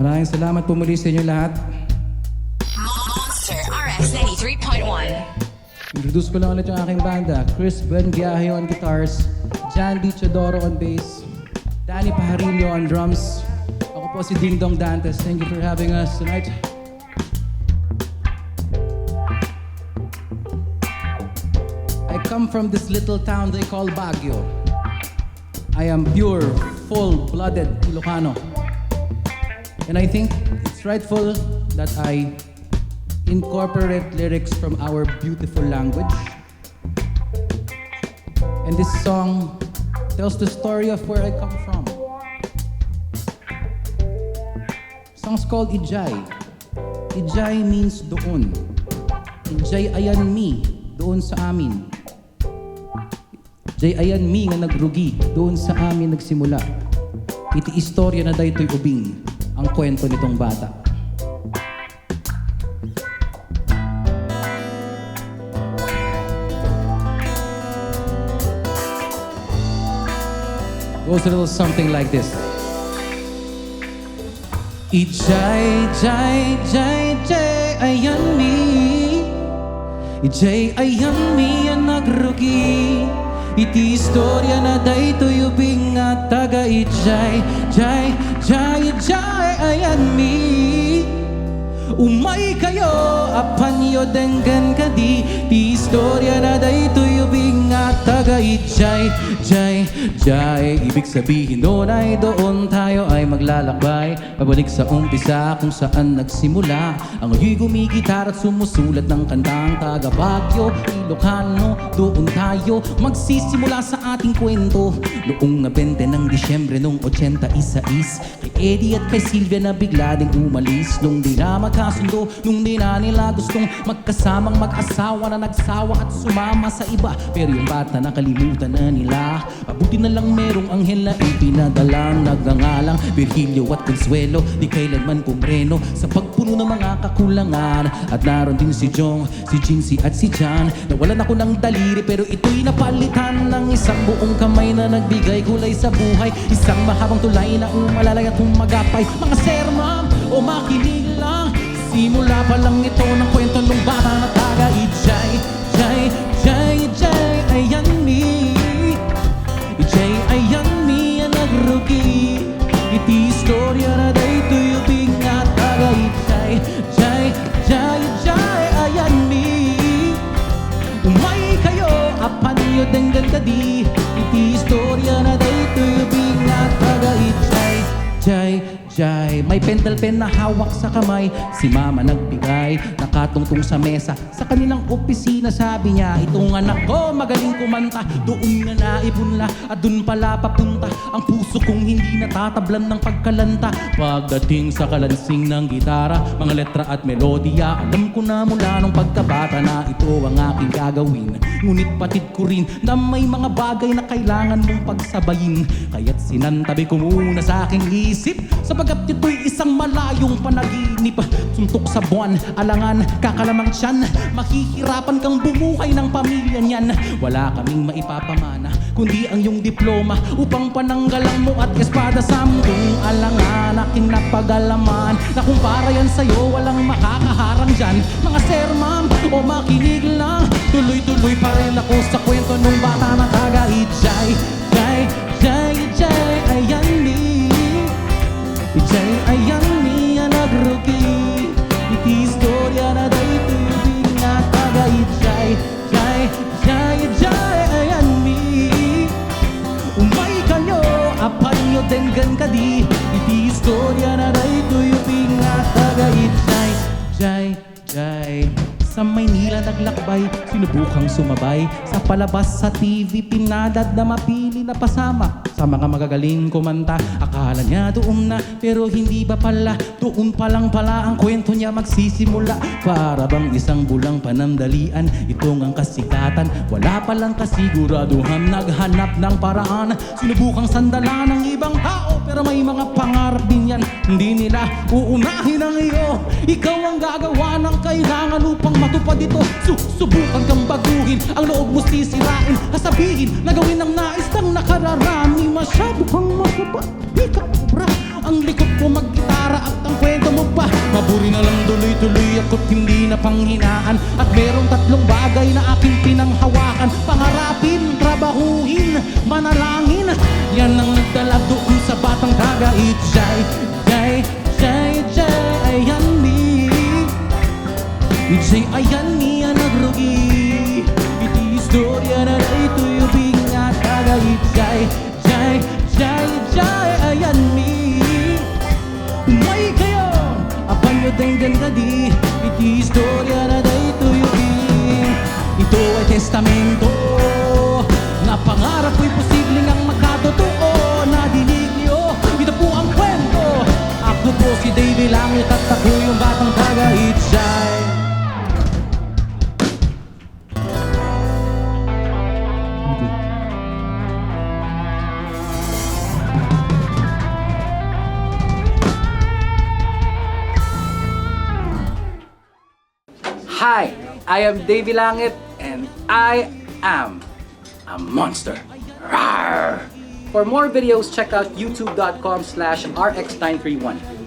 Maraming salamat po muli sa inyo lahat. Monster RX 93.1. Introduce ko lang ulit yung aking banda. Chris Bengiaje on guitars, Jan Di Chodoro on bass, Danny Pajarillo on drums. Ako po si Ding Dong Dantes. Thank you for having us tonight. I come from this little town they call Baguio. I am pure, full-blooded Ilocano. And I think it's rightful that I incorporate lyrics from our beautiful language. And this song tells the story of where I come from. Song's called Ijay. Ijay means doon. Ijay ayan mi, doon sa amin. Ijay ayan mi nga nagrugi, doon sa amin nagsimula. Iti istorya na daytoy ubing, ang kwento nitong bata. Goes a little something like this. Ijay, jay, jay, jay, ayan mi Ijay, ayan mi ang nagrugi Iti istorya na daytoy ubing nga taga Ijay, jay, jay, jay, ayan mi. Umay kayo, apan yo denggan kadi Ti istorya na daytoy ubing nga taga Ijay, jay, jay. Ibig sabihin doon ay doon tayo ay maglalakbay. Pabalik sa umpisa kung saan nagsimula. Ang ayo'y gumigitar at sumusulat ng kantang taga Baguio, Ilocano Doon tayo magsisimula sa ating kwento. Noong 20 ng Disyembre noong 86 Kay Eddie at kay Sylvia na bigla ding umalis. Nung di na magkasundo, nung di na nila gustong Magkasamang mag-asawa na nagsawa at sumama sa iba. Pero yung bata nakalimutan na nila. Mabuti na lang merong anghel na ipinadalang. Nagngangalang Virgilio at Consuelo Di kailanman pumreno sa pagpuno ng mga kakulangan. At naroon din si Jong, si Jincy at si Jan. Nawalan ako ng daliri pero ito'y napalitan Ng isang buong kamay na nagbigay kulay sa buhay. Isang mahabang tulay na umalalay at humagapay. Mga sir, ma'am, o makinig lang. Simula pa lang ito ng kwento bata na taga Ijay, Jay, Jay, Jay, ayan mi. Ijay, ayan mi nagrugi. Iti istorya na May pentel pen na hawak sa kamay. Si mama nagbigay Nakatungtong sa mesa. Sa kanilang opisina sabi niya Itong anak ko magaling kumanta. Doon nga naibunla At doon pala papunta. Ang puso kong hindi natatablan ng pagkalanta. Pagdating sa kalansing ng gitara Mga letra at melodiya Alam ko na mula nung pagkabata na ito ang aking gagawin. Ngunit patid ko rin na may mga bagay na kailangan mong pagsabayin. Kaya't sinantabi ko muna sa aking isip Sapagkat ito'y isang malayong panaginip. Suntok sa buwan, alangan, kakalamang tiyan. Mahihirapan kang bumuhay ng pamilya niyan. Wala kaming maipapamana Kundi ang iyong diploma Upang pananggalang mo at espada sa mundong alangan. Aking napagalaman Na kung para yan sa'yo walang makakaharang dyan. Mga sir, ma'am, o makinig lang. Tuloy-tuloy pa rin ako sa kwento nung bata na taga Ijay, Jay, Jay, Jay, ayan denggan kadi Iti istorya na daytoy ubing nga taga Ijay, Jay, Jay sa Maynila naglakbay, sinubukang sumabay. Sa palabas sa TV, pinadad na mapili na pasama Sa mga magagaling kumanta, akala niya doon na Pero hindi ba pala, doon pa lang pala ang kwento niya magsisimula. Para bang isang bulang panandalian, itong ang kasikatan. Wala palang kasiguraduhan, naghanap ng paraan. Sinubukang sandalan ng ibang tao, pero may mga pangarap din yan. Hindi nila uunahin ang iyo. Ikaw ang gagawa ng kailangan upang matupad ito. Susubukan kang baguhin Ang loob mo sisirain. Kasabihin na gawin ang nais ng nakararami Masyado kang mataba Di ka obra. Ang likot ko maggitara at ang kwento mo pa. Maburi na lang tuloy-tuloy ako't hindi na panghinaan. At merong tatlong bagay na aking pinanghawakan. Pangarapin, trabahuhin, manalangin. Yan ang nagdala doon sa batang kagait Jai, jai, apanyo denggan kadi Iti istorya na na ito'y ubing Ito ay testamento. Na pangarap ko'y posibleng ang makatotoo. Nadinig niyo, ito po ang kwento. Ako po si Davey Langit at ako yung batang kagait Hi, I am Davy Langit and I am a monster. Rawr. For more videos, check out youtube.com slash rx931.